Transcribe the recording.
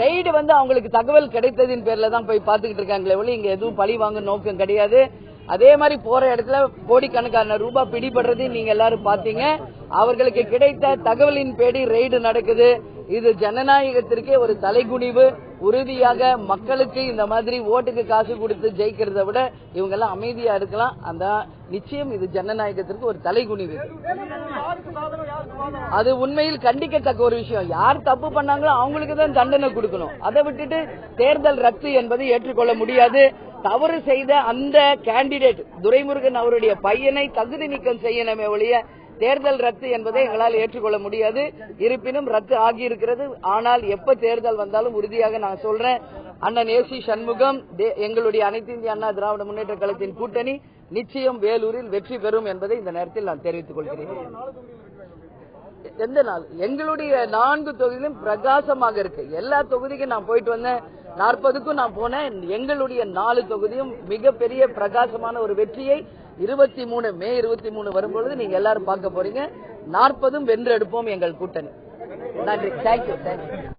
Raid வந்து அவங்களுக்கு தகவல் கிடைத்ததின் பேர்ல தான் போய் பாத்துக்கிட்டு இருக்காங்களே ஒளி இங்க எதுவும் பழி வாங்க நோக்கம் கிடையாது. அதே மாதிரி போற இடத்துல கோடிக்கணக்கான ரூபாய் பிடிபடுறதையும் நீங்க எல்லாரும் பாத்தீங்க அவர்களுக்கு கிடைத்த தகவலின் பேடி ரெய்டு நடக்குது. இது ஜனநாயகத்திற்கே ஒரு தலைகுனிவு. உறுதியாக மக்களுக்கு இந்த மாதிரி ஓட்டுக்கு காசு கொடுத்து ஜெயிக்கிறத விட இவங்க எல்லாம் அமைதியா இருக்கலாம். அந்த நிச்சயம் இது ஜனநாயகத்திற்கு ஒரு தலைகுனிவு. அது உண்மையில் கண்டிக்கத்தக்க ஒரு விஷயம். யார் தப்பு பண்ணாங்களோ அவங்களுக்கு தான் தண்டனை கொடுக்கணும். அதை விட்டுட்டு தேர்தல் ரத்து என்பதை ஏற்றுக்கொள்ள முடியாது. தவறு செய்த அந்த கேண்டிடேட் துரைமுருகன் அவருடைய பையனை தகுதி நீக்கம் செய்யணுமே ஒழிய தேர்தல் ரத்து என்பதை எங்களால் ஏற்றுக்கொள்ள முடியாது. இருப்பினும் ரத்து ஆகியிருக்கிறது. ஆனால் எப்ப தேர்தல் வந்தாலும் உறுதியாக நான் சொல்றேன். அண்ணன் ஏசி சண்முகம் எங்களுடைய அனைத்து இந்திய அண்ணா திராவிட முன்னேற்ற கழகத்தின் கூட்டணி நிச்சயம் வேலூரில் வெற்றி பெறும் என்பதை இந்த நேரத்தில் நான் தெரிவித்துக் கொள்கிறேன். எந்த நாள்? எங்களுடைய நான்கு தொகுதியிலும் பிரகாசமாக இருக்கு. எல்லா தொகுதிக்கும் நான் போயிட்டு வந்தேன். நாற்பதுக்கும் நான் போனேன். எங்களுடைய நாலு தொகுதியும் மிகப்பெரிய பிரகாசமான ஒரு வெற்றியை இருபத்தி மூணு மே இருபத்தி மூணு வரும்பொழுது நீங்க எல்லாரும் பார்க்க போறீங்க. நாற்பதும் வென்றெடுப்போம் எங்கள் கூட்டணி. நன்றி. Thank you thank you